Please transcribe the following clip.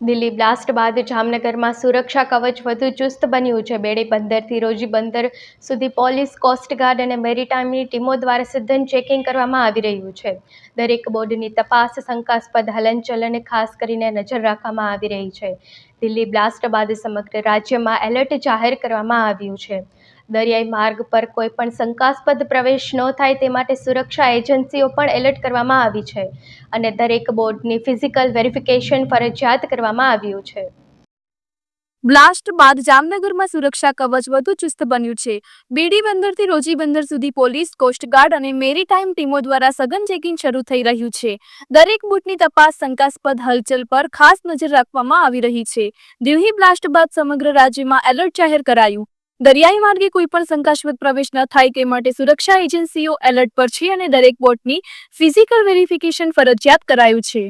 Delhi blast બાદ જામનગરમાં સુરક્ષા કવચ વધુ ચુસ્ત બન્યું છે. બેડી બંદરથી રોજી બંદર સુધી પોલીસ કોસ્ટગાર્ડ અને મેરીટાઈમની ટીમો દ્વારા સઘન ચેકિંગ કરવામાં આવી રહ્યું છે. દરેક બોર્ડની તપાસ શંકાસ્પદ હલનચલન ખાસ કરીને નજર રાખવામાં આવી રહી છે. દિલ્હી બ્લાસ્ટ બાદ સમગ્ર રાજ્યમાં એલર્ટ જાહેર કરવામાં આવ્યું છે. દરિયાઈ માર્ગ પર કોઈ પણ શંકાસ્પદ પ્રવેશ ન થાય તે માટે સુરક્ષા એજન્સીઓ પણ એલર્ટ કરવામાં આવી છે અને દરેક બોર્ડની ફિઝિકલ વેરિફિકેશન ફરજિયાત કરવામાં આવ્યું છે. બ્લાસ્ટ બાદ જામનગરમાં સુરક્ષા કવચ વધુ ચુસ્ત બન્યું છે. બેડી બંદરથી રોજી બંદર સુધી પોલીસ કોસ્ટગાર્ડ અને મેરીટાઈમ ટીમો દ્વારા સઘન ચેકિંગ શરૂ થઈ રહ્યું છે. દરેક બોટની તપાસ શંકાસ્પદ હલચલ પર ખાસ નજર રાખવામાં આવી રહી છે. દિલ્હી બ્લાસ્ટ બાદ સમગ્ર રાજ્યમાં એલર્ટ જાહેર કરાયું. દરિયાઈ માર્ગે કોઈ પણ શંકાસ્પદ પ્રવેશ ન થાય તે માટે સુરક્ષા એજન્સીઓ એલર્ટ પર છે અને દરેક બોટની ફિઝિકલ વેરિફિકેશન ફરજિયાત કરાયું છે.